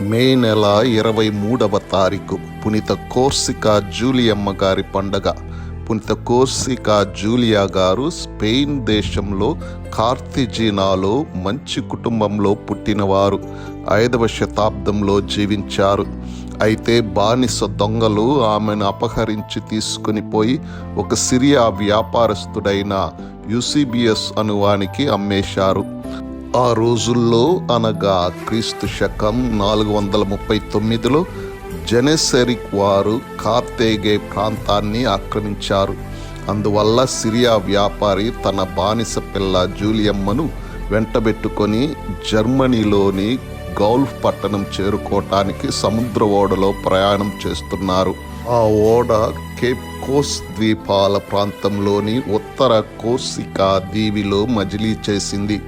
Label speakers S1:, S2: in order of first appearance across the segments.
S1: మే నెల ఇరవై మూడవ తారీఖు పునిత కోర్సికా జూలియమ్మ గారి పండగ. పునీత కోర్సికా జూలియా గారు స్పెయిన్ దేశంలో కార్తిజీనాలో మంచి కుటుంబంలో పుట్టినవారు. ఐదవ శతాబ్దంలో జీవించారు. అయితే బానిస దొంగలు ఆమెను అపహరించి తీసుకుని పోయి ఒక సిరియా వ్యాపారస్తుడైన యుసిబియస్ అనువానికి అమ్మేశారు. ఆ రోజుల్లో అనగా క్రీస్తు శకం నాలుగు వందల ముప్పై తొమ్మిదిలో జెనెసెరిక్ వారు కార్తేగే ప్రాంతాన్ని ఆక్రమించారు. అందువల్ల సిరియా వ్యాపారి తన బానిస పిల్ల జూలియమ్మను వెంటబెట్టుకొని జర్మనీలోని గౌల్ఫ్ పట్టణం చేరుకోవటానికి సముద్ర ఓడలో ప్రయాణం చేస్తున్నారు. ఆ ఓడ కేప్ కోస్ ద్వీపాల ప్రాంతంలోని ఉత్తర కోసికా దీవిలో మజిలీ చేసింది.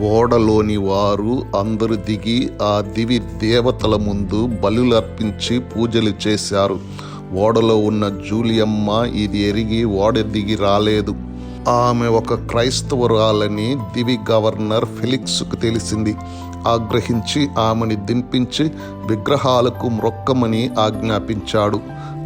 S1: ఓడలోని వారు అందరు దిగి ఆ దివి దేవతల ముందు బలులర్పించి పూజలు చేశారు. ఓడలో ఉన్న జూలియమ్మ ఇది ఎరిగి ఓడ దిగి రాలేదు. ఆమె ఒక క్రైస్తవురాలని దివి గవర్నర్ ఫిలిక్స్కు తెలిసింది. ఆగ్రహించి ఆమెని దింపించి విగ్రహాలకు మ్రొక్కమని ఆజ్ఞాపించాడు.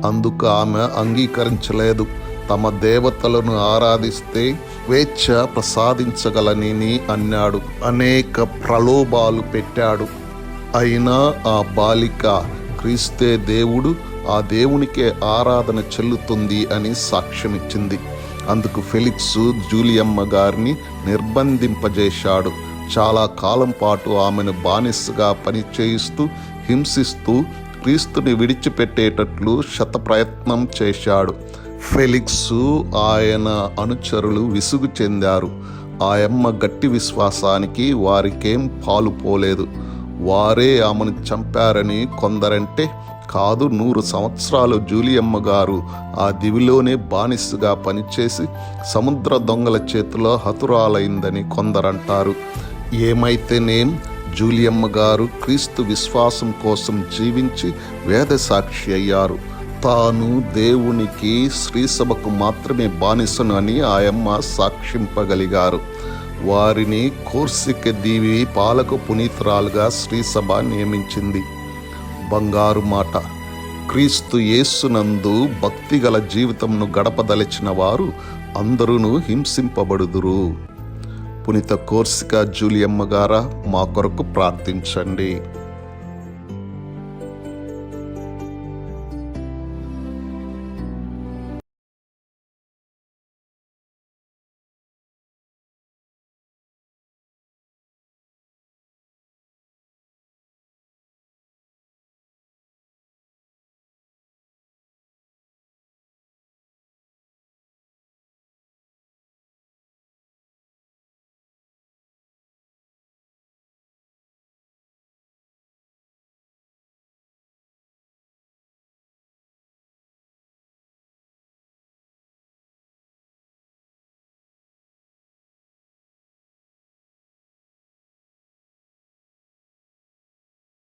S1: అందుకు ఆమె అంగీకరించలేదు. తమ దేవతలను ఆరాధిస్తే స్వేచ్ఛ ప్రసాదించగలనని అన్నాడు. అనేక ప్రలోభాలు పెట్టాడు. అయినా ఆ బాలిక క్రీస్తే దేవుడు ఆ దేవునికే ఆరాధన చెల్లుతుంది అని సాక్ష్యమిచ్చింది. అందుకు ఫెలిక్స్ జూలియమ్మ గారిని నిర్బంధింపజేశాడు. చాలా కాలం పాటు ఆమెను బానిసగా పనిచేయిస్తూ హింసిస్తూ క్రీస్తుని విడిచిపెట్టేటట్లు శతప్రయత్నం చేశాడు. ఫెలిక్స్ ఆయన అనుచరులు విసుగు చెందారు. ఆయమ్మ గట్టి విశ్వాసానికి వారికేం పాలు పోలేదు. వారే ఆమెను చంపారని కొందరంటే కాదు నూరు సంవత్సరాలు జూలియమ్మ గారు ఆ దివిలోనే బానిసగా పనిచేసి సముద్ర దొంగల చేతిలో హతురాలైందని కొందరంటారు. ఏమైతేనేం జూలియమ్మ గారు క్రీస్తు విశ్వాసం కోసం జీవించి వేద సాక్షి అయ్యారు. తాను దేవునికి శ్రీసభకు మాత్రమే బానిసను అని ఆయమ్మ సాక్షింపగలిగారు. వారిని కోర్సిక దీవి పాలకు పునీతురాలుగా శ్రీసభ నియమించింది. బంగారు మాట. క్రీస్తు యేసునందు భక్తిగల జీవితంను గడపదలిచిన వారు అందరూ హింసింపబడుదురు. పునీత కోర్సిక జూలియమ్మ గారా మా కొరకు ప్రార్థించండి.